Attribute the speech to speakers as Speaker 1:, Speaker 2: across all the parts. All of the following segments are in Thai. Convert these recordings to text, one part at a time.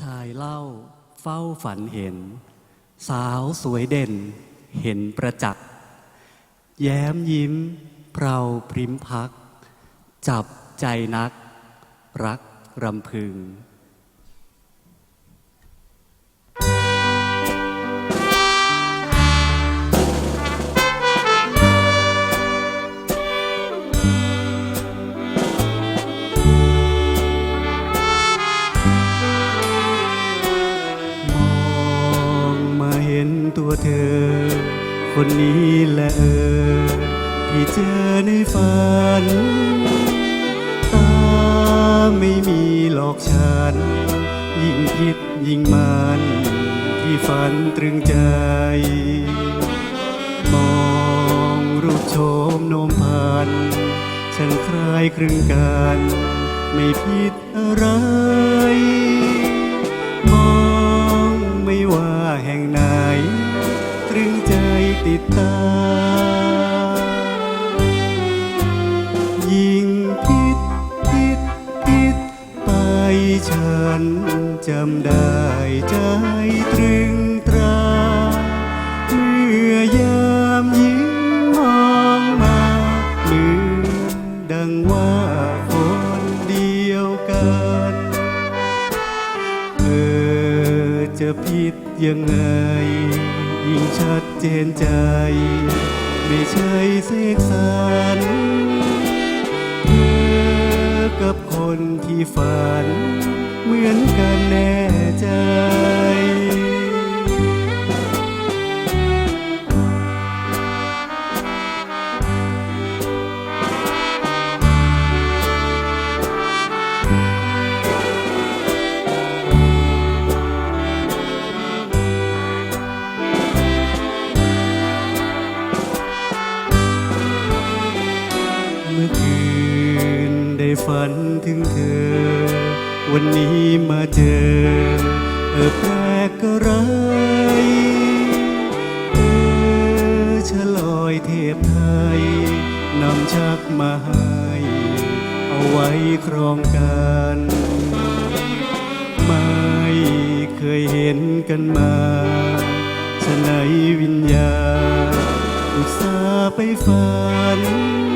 Speaker 1: ชายเล่าเฝ้าฝันเห็น สาวสวยเด่น เห็นประจักษ์แย้มยิ้มเพราพริมพัก จับใจนัก รักรำพึง ตัวเธอ คนนี้แหละเออที่เจอในฝัน ตาไม่มีหลอกฉัน ยิ่งคิดยิ่งมันที่ฝันตรึงใจ มองรูปโฉมโนมพันฉันคลายคลึงกัน ไม่ผิดอะไร ฉันจำได้ใจตรึงตรา เมื่อยามยิ้มมองมาเหมือนดังว่าคนเดียวกันเออจะผิดยังไง ยิ่งชัดเจนใจ ไม่ใช่เสกสรร คนที่ฝันเหมือนกันแน่ใจ นได้ฝันถึงเธอ วันนี้มาเจอเออแปลกก็ไรเออฉลอยเทพไทยนำชักมาให้ เอาไว้ครองกัน ไม่เคยเห็นกันมาฉะไหนวิญญาณอุตส่าห์ไปฝัน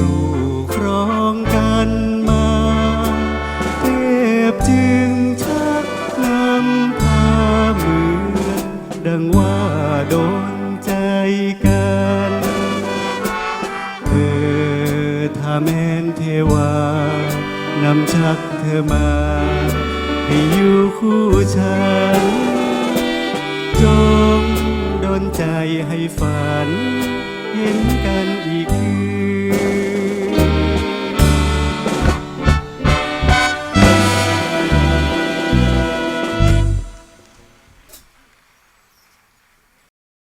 Speaker 1: ครูครองกันมา เทพจึงชักนำพาเหมือนดังว่าโดนใจกันเออถ้าแม่นเทวานำชักเธอมา ให้อยู่คู่ฉัน จงดนใจให้ฝัน เห็นกันอีกค